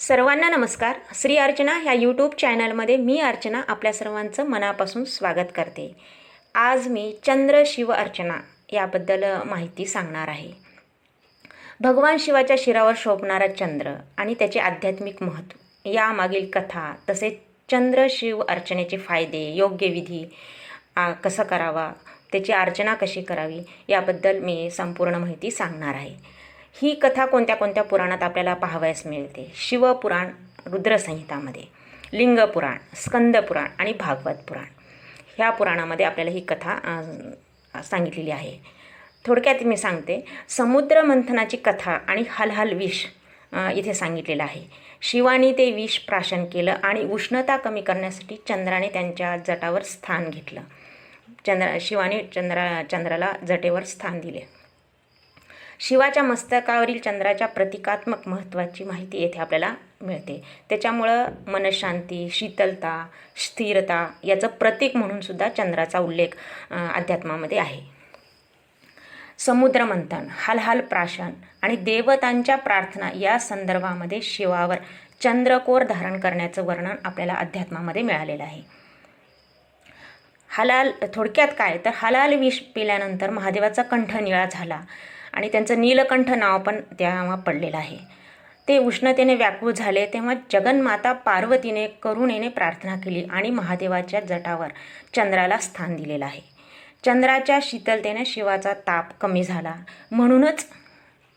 सर्वांना नमस्कार. श्री अर्चना ह्या यूट्यूब चॅनलमध्ये मी अर्चना आपल्या सर्वांचं मनापासून स्वागत करते. आज मी चंद्र शिव अर्चना याबद्दल माहिती सांगणार आहे. भगवान शिवाच्या शिरावर शोभणारा चंद्र आणि त्याचे आध्यात्मिक महत्त्व यामागील कथा तसेच चंद्र शिव अर्चनेचे फायदे योग्य विधी कसं कसा करावा त्याची अर्चना कशी करावी याबद्दल मी संपूर्ण माहिती सांगणार आहे. ही कथा कोणत्या कोणत्या पुराणात आपल्याला पाहावयास मिळते? शिवपुराण रुद्रसंहितामध्ये लिंगपुराण स्कंदपुराण आणि भागवत पुराण. ह्या पुराणामध्ये आपल्याला ही कथा सांगितलेली आहे. थोडक्यात मी सांगते. समुद्र मंथनाची कथा आणि हलहल विष इथे सांगितलेलं आहे. शिवानी ते विष प्राशन केलं आणि उष्णता कमी करण्यासाठी चंद्राने त्यांच्या जटावर स्थान घेतलं. चंद्र शिवाने चंद्रा चंद्राला जटेवर स्थान दिले. शिवाच्या मस्तकावरील चंद्राच्या प्रतिकात्मक महत्त्वाची माहिती येथे आपल्याला मिळते. त्याच्यामुळं मनशांती शीतलता स्थिरता याचं प्रतीक म्हणून सुद्धा चंद्राचा उल्लेख अध्यात्मामध्ये आहे. समुद्रमंथन हालहाल प्राशन आणि देवतांच्या प्रार्थना या संदर्भामध्ये शिवावर चंद्रकोर धारण करण्याचं वर्णन आपल्याला अध्यात्मामध्ये मिळालेलं आहे. हलाल थोडक्यात काय? तर हलाल विष पिल्यानंतर महादेवाचा कंठ निळा झाला. आणि त्यांचं नीलकंठ नाव पण तेव्हा पडलेलं आहे. ते उष्णतेने व्याकुळ झाले तेव्हा जगन्माता पार्वतीने करुणेने प्रार्थना केली आणि महादेवाच्या जटावर चंद्राला स्थान दिलेलं आहे. चंद्राच्या शीतलतेने शिवाचा ताप कमी झाला. म्हणूनच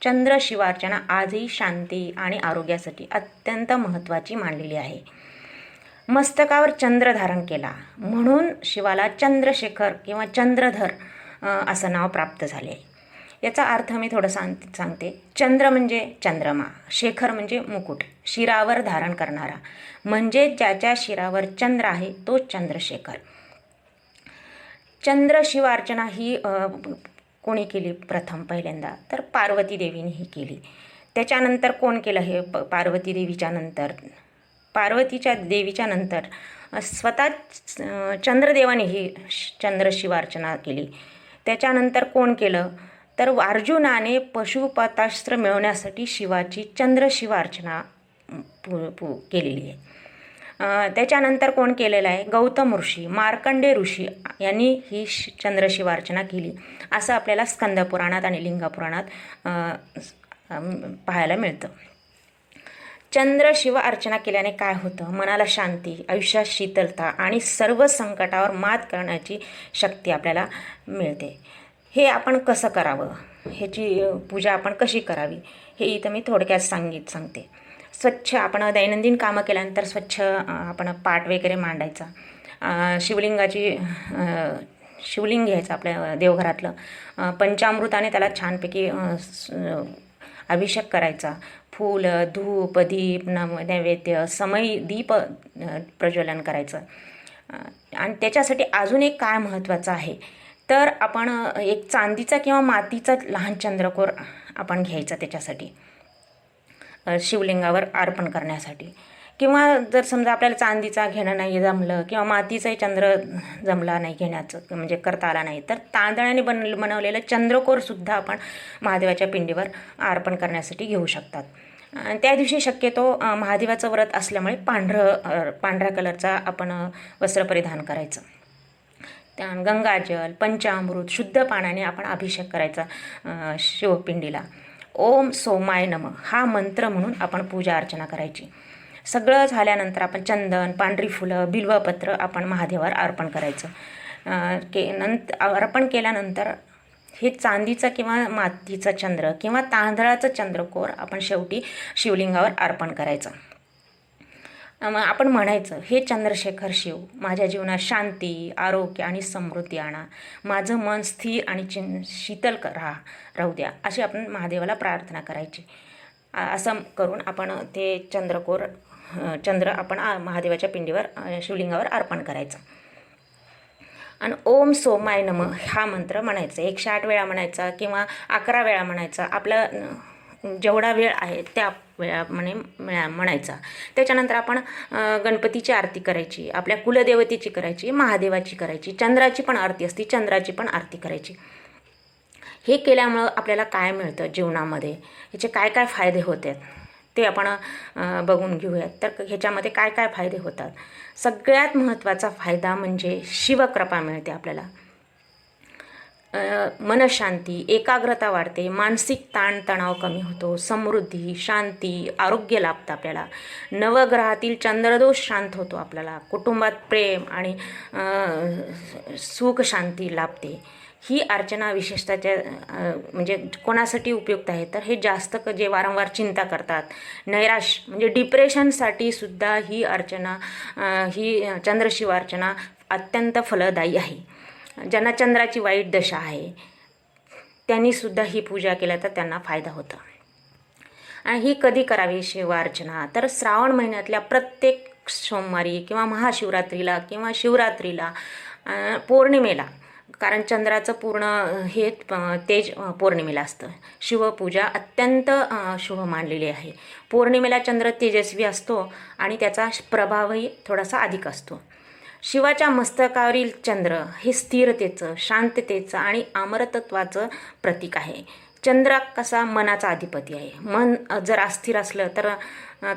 चंद्र शिवार्चना आजही शांती आणि आरोग्यासाठी अत्यंत महत्त्वाची मानलेली आहे. मस्तकावर चंद्र धारण केला. म्हणून शिवाला चंद्रशेखर किंवा चंद्रधर असं नाव प्राप्त झाले. याचा अर्थ मी थोडं सांग सांगते. चंद्र म्हणजे चंद्रमा शेखर म्हणजे मुकुट शिरावर धारण करणारा. म्हणजे ज्याच्या शिरावर चंद्र आहे तो चंद्रशेखर. चंद्र शिवार्चना ही कोणी केली प्रथम पहिल्यांदा? तर पार्वती देवीने ही केली. त्याच्यानंतर कोण केलं हे प पार्वती देवीच्या नंतर? पार्वतीच्या देवीच्या नंतर स्वतः चंद्रदेवाने ही चंद्रशिवार्चना चंद्र शिवार्चना केली. त्याच्यानंतर कोण केलं? तर अर्जुनाने पशुपतास्त्र मिळवण्यासाठी शिवाची चंद्र शिवार्चना पु पु केलेली आहे. त्याच्यानंतर कोण केलेलं आहे? गौतम ऋषी मार्कंडे ऋषी यांनी ही श चंद्रशिवार्चना केली. असं आपल्याला स्कंदपुराणात आणि लिंगपुराणात पाहायला मिळतं. चंद्र शिव अर्चना केल्याने काय होतं? मनाला शांती आयुष्यात शीतलता आणि सर्व संकटावर मात करण्याची शक्ती आपल्याला मिळते. हे आपण कसं करावं? ह्याची पूजा आपण कशी करावी? हे इथं मी थोडक्यात सांगित सांगते. स्वच्छ आपण दैनंदिन कामं केल्यानंतर स्वच्छ आपण पाट वगैरे मांडायचा. शिवलिंगाची शिवलिंग घ्यायचं आपल्या देवघरातलं. पंचामृताने त्याला छानपैकी अभिषेक करायचा. फूल धूप दीप नम नैवेद्य समय दीप प्रज्वलन करायचं. आणि त्याच्यासाठी अजून एक काय महत्त्वाचं आहे? तर आपण एक चांदीचा किंवा मातीचा लहान चंद्रकोर आपण घ्यायचा त्याच्यासाठी. शिवलिंगावर अर्पण करण्यासाठी. किंवा जर समजा आपल्याला चांदीचा घेणं नाही जमलं किंवा मातीचाही चंद्र जमला नाही घेण्याचं म्हणजे करता आला नाही तर तांदळाने बन बनवलेलं चंद्रकोरसुद्धा आपण महादेवाच्या पिंडीवर अर्पण करण्यासाठी घेऊ शकतात. त्या दिवशी शक्यतो महादेवाचं व्रत असल्यामुळे पांढरं पांढऱ्या कलरचा आपण वस्त्र परिधान करायचं. गंगाजल पंचामृत शुद्ध पाण्याने आपण अभिषेक करायचा शिवपिंडीला. ओम सोमाय नम. हा मंत्र म्हणून आपण पूजा अर्चना करायची. सगळं झाल्यानंतर आपण चंदन पांढरी फुलं बिल्वपत्र आपण महादेवावर अर्पण करायचं. के नंत अर्पण केल्यानंतर हे चांदीचं किंवा मातीचं चंद्र किंवा तांदळाचं चंद्रकोर आपण शेवटी शिवलिंगावर अर्पण करायचं. आपण म्हणायचं हे चंद्रशेखर शिव माझ्या जीवनात शांती आरोग्य आणि समृद्धी आणा. माझं मन स्थिर आणि चिन शीतल क राहा. राहू द्या. अशी आपण महादेवाला प्रार्थना करायची. असं करून आपण ते चंद्रकोर चंद्र आपण आ- महादेवाच्या पिंडीवर शिवलिंगावर अर्पण करायचं. आणि ओम सोमाय नम हा मंत्र म्हणायचा. एकशे आठ वेळा म्हणायचा किंवा अकरा वेळा म्हणायचा. आपलं जेवढा वेळ आहे त्या वेळा म्हणे म्हणा- म्हणायचा. त्याच्यानंतर आपण गणपतीची आरती करायची आपल्या कुलदेवतेची करायची महादेवाची करायची चंद्राची पण आरती असती चंद्राची पण आरती करायची. हे केल्यामुळं आपल्याला काय मिळतं जीवनामध्ये? ह्याचे काय काय फायदे होतात? ते आपण बघून घेऊयात. तर ह्याच्यामध्ये काय काय फायदे होतात? सगळ्यात महत्त्वाचा फायदा म्हणजे शिवकृपा मिळते आपल्याला. मनशांती एकाग्रता वाढते मानसिक ताणतणाव कमी होतो समृद्धी शांती आरोग्य लाभतं आपल्याला. नवग्रहातील चंद्रदोष शांत होतो आपल्याला. कुटुंबात प्रेम आणि सुख शांती लाभते. ही अर्चना विशेषताच्या म्हणजे कोणासाठी उपयुक्त आहे? तर हे जास्त क जे वारंवार चिंता करतात नैराश म्हणजे डिप्रेशनसाठी सुद्धा ही अर्चना ही चंद्रशिव अर्चना अत्यंत फलदायी आहे. ज्यांना चंद्राची वाईट दशा आहे त्यांनीसुद्धा ही पूजा केल्या तर त्यांना फायदा होता. आणि ही कधी करावी? शिवार्चना तर श्रावण महिन्यातल्या प्रत्येक सोमवारी किंवा महाशिवरात्रीला किंवा शिवरात्रीला पौर्णिमेला कारण चंद्राचं पूर्ण हे तेज पौर्णिमेला असतं. शिवपूजा अत्यंत शुभ मानलेली आहे. पौर्णिमेला चंद्र तेजस्वी असतो आणि त्याचा प्रभावही थोडासा अधिक असतो. शिवाच्या मस्तकावरील चंद्र हे स्थिरतेचं शांततेचं आणि अमरतत्वाचं प्रतीक आहे. चंद्र कसा मनाचा अधिपती आहे? मन जर अस्थिर असलं तर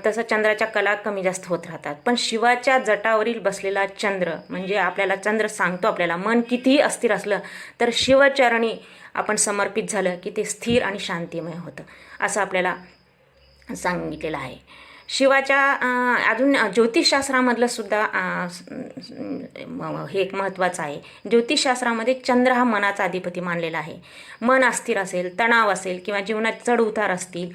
तसं चंद्राच्या कला कमी जास्त होत राहतात. पण शिवाच्या जटावरील बसलेला चंद्र म्हणजे आपल्याला चंद्र सांगतो आपल्याला मन कितीही अस्थिर असलं तर शिवचरणी आपण समर्पित झालं की ते स्थिर आणि शांतिमय होतं असं आपल्याला सांगितलेलं आहे. शिवाच्या अजून ज्योतिषशास्त्रामधलं सुद्धा हे एक महत्त्वाचं आहे. ज्योतिषशास्त्रामध्ये चंद्र हा मनाचा अधिपती मानलेला आहे. मन अस्थिर असेल तणाव असेल किंवा जीवनात चढउतार असतील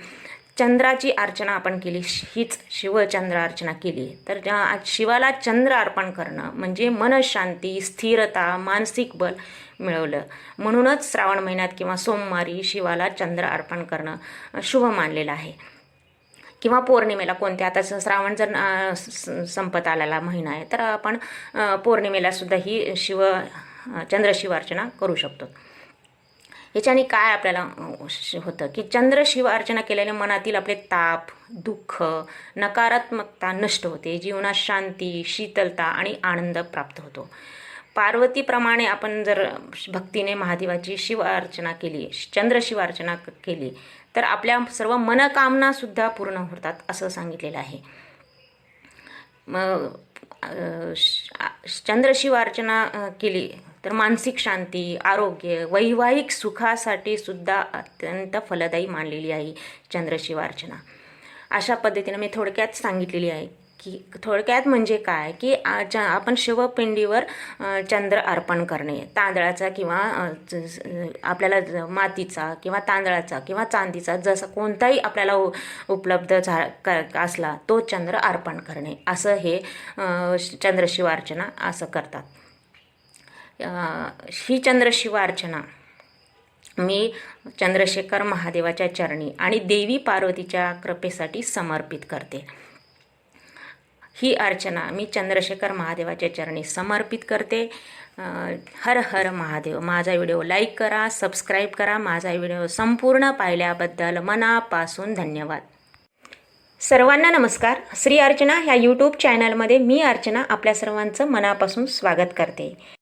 चंद्राची अर्चना आपण केली हीच शिवचंद्र अर्चना केली. तर शिवाला चंद्र अर्पण करणं म्हणजे मनशांती स्थिरता मानसिक बल मिळवलं. म्हणूनच श्रावण महिन्यात किंवा सोमवारी शिवाला चंद्र अर्पण करणं शुभ मानलेलं आहे. किंवा पौर्णिमेला कोणत्या आता श्रावण जर संपत आलेला महिना आहे तर आपण पौर्णिमेला सुद्धा ही शिव चंद्रशिवार्चना करू शकतो. याच्याने काय आपल्याला होतं की चंद्रशिव अर्चना केल्याने मनातील आपले ताप दुःख नकारात्मकता नष्ट होते जीवनात शांती शीतलता आणि आनंद प्राप्त होतो. पार्वतीप्रमाणे आपण जर भक्तीने महादेवाची शिव अर्चना केली चंद्रशिव अर्चना क- केली तर आपल्या सर्व मनकामनासुद्धा पूर्ण होतात असं सांगितलेलं आहे. मग श- चंद्रशिव अर्चना केली तर मानसिक शांती आरोग्य वैवाहिक सुखासाठी सुद्धा अत्यंत फलदायी मानलेली आहे चंद्रशिव अर्चना. अशा पद्धतीने मी थोडक्यात सांगितलेली आहे. की थोडक्यात म्हणजे काय की च आपण शिवपिंडीवर चंद्र अर्पण करणे तांदळाचा किंवा आपल्याला मातीचा किंवा तांदळाचा किंवा चांदीचा जसा कोणताही आपल्याला उपलब्ध झा क असला तो चंद्र अर्पण करणे असं हे चंद्रशिवार्चना असं करतात. ही चंद्रशिवार्चना मी चंद्रशेखर महादेवाच्या चरणी आणि देवी पार्वतीच्या कृपेसाठी समर्पित करते. ही अर्चना मी चंद्रशेखर महादेवाच्या चरणी समर्पित करते. हर हर महादेव. माझा व्हिडिओ लाईक करा सबस्क्राईब करा. माझा व्हिडिओ संपूर्ण पाहिल्याबद्दल मनापासून धन्यवाद. सर्वांना नमस्कार. श्री अर्चना ह्या यूट्यूब चॅनलमध्ये मी अर्चना आपल्या सर्वांचं मनापासून स्वागत करते.